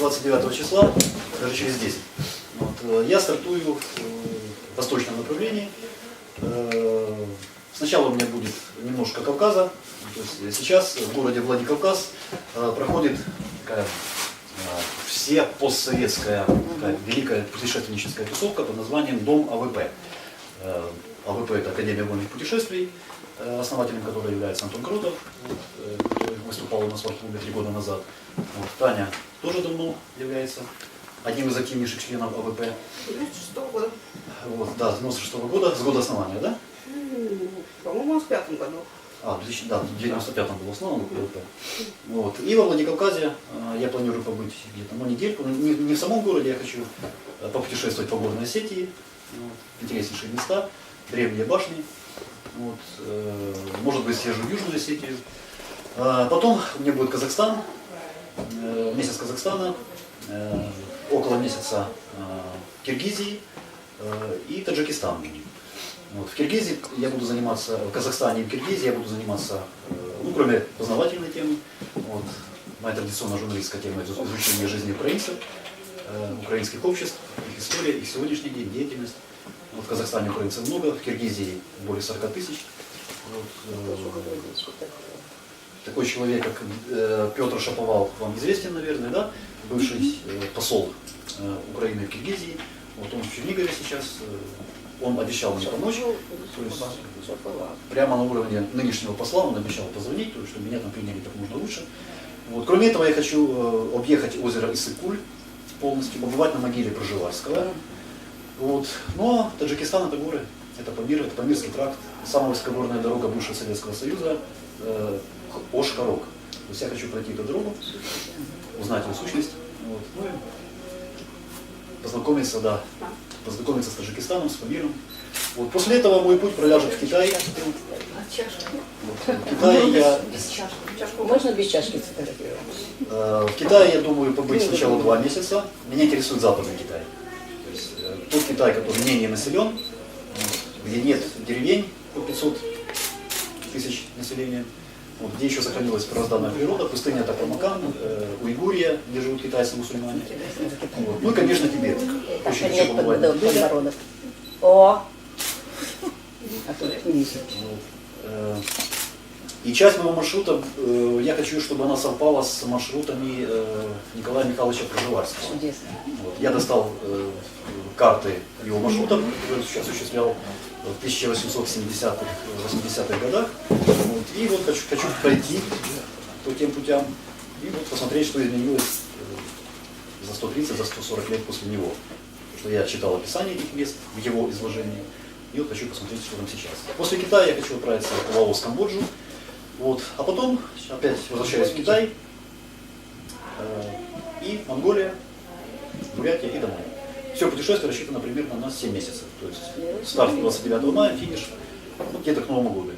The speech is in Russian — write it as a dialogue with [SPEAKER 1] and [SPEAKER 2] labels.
[SPEAKER 1] 29 числа, даже через 10, вот, э, я стартую в э, восточном направлении. Э, Сначала у меня будет немножко Кавказа. То есть сейчас в городе Владикавказ проходит такая все постсоветская такая великая путешественническая тусовка под названием Дом АВП. Э, АВП это Академия вольных путешествий, э, основателем которой является Антон Крутов, вот, э, который выступал у нас в Артклубе три года назад. Вот, Таня тоже давно является одним из активнейших членов АВП.
[SPEAKER 2] 96 года.
[SPEAKER 1] Вот, да, с 96 года, с года основания, да?
[SPEAKER 2] М, По-моему, он в пятом году.
[SPEAKER 1] А, в 2000 да, в 95-м был основан ВП. Вот. И во Владикавказе я планирую побыть где-то ну, недельку. Не, не в самом городе, я хочу попутешествовать по горной Осетии. Вот. Интереснейшие места, древние башни. Вот. э, Может быть, съезжу в Южную Осетию. А Потом у меня будет Казахстан, э, месяц Казахстана, э, около месяца Киргизии и Таджикистан. Вот. В Киргизии я буду заниматься, в Казахстане и в Киргизии я буду заниматься, ну, кроме познавательной темы, вот, моя традиционная журналистская тема изучение жизни украинцев, украинских обществ, история, их сегодняшний день, деятельность. Вот в Казахстане украинцев много, в Киргизии более 40 тысяч. Вот, э, такой человек, как э, Петр Шаповал, вам известен, наверное, да? Бывший э, посол э, Украины в Киргизии. Вот он в Чернигове сейчас. э, он обещал мне помочь. То есть прямо на уровне нынешнего посла он обещал позвонить, чтобы меня там приняли как можно лучше. Вот. Кроме этого, я хочу э, объехать озеро Иссык-Куль полностью, побывать на могиле Проживальского. Вот. Но Таджикистан это горы, это Памир, это Памирский тракт, самая высокогорная дорога бывшего Советского Союза, э, Ош-Карок. То есть я хочу пройти эту дорогу, узнать ее сущность, вот. ну и познакомиться, да, познакомиться с Таджикистаном, с Памиром. Вот. После этого мой путь проляжет в Китай. Вот. В Китае я
[SPEAKER 3] Можно без чашки сфотографировать?
[SPEAKER 1] Э, В Китае я думаю побыть сначала два месяца. Меня интересует Западный Китай. То есть э, тот Китай, который менее населен, где нет деревень по 500 тысяч населения, вот, где еще сохранилась первозданная природа, пустыня Такамакан, э, Уйгурия, где живут китайцы-мусульмане. Вот. Ну и, конечно, Тибет. Очень
[SPEAKER 3] нет
[SPEAKER 1] побывать.
[SPEAKER 3] О! А тут ниже.
[SPEAKER 1] Вот. Э, И часть моего маршрута, э, я хочу, чтобы она совпала с маршрутами э, Николая Михайловича Проживальского.
[SPEAKER 3] Чудесно.
[SPEAKER 1] Вот. Я достал э, карты его маршрутов, которые сейчас осуществлял в 1870-х, 80-х годах. Вот. И вот хочу, хочу пройти по тем путям и вот посмотреть, что изменилось э, за 130, за 140 лет после него. Потому что я читал описание этих мест в его изложении, и вот хочу посмотреть, что там сейчас. После Китая я хочу отправиться в Лаос, Камбоджу. Вот. А потом опять возвращаюсь в Китай, э, и Монголия, Бурятия и домой. Все путешествие рассчитано примерно на 7 месяцев. То есть старт 29 мая, финиш ну, где-то к Новому году.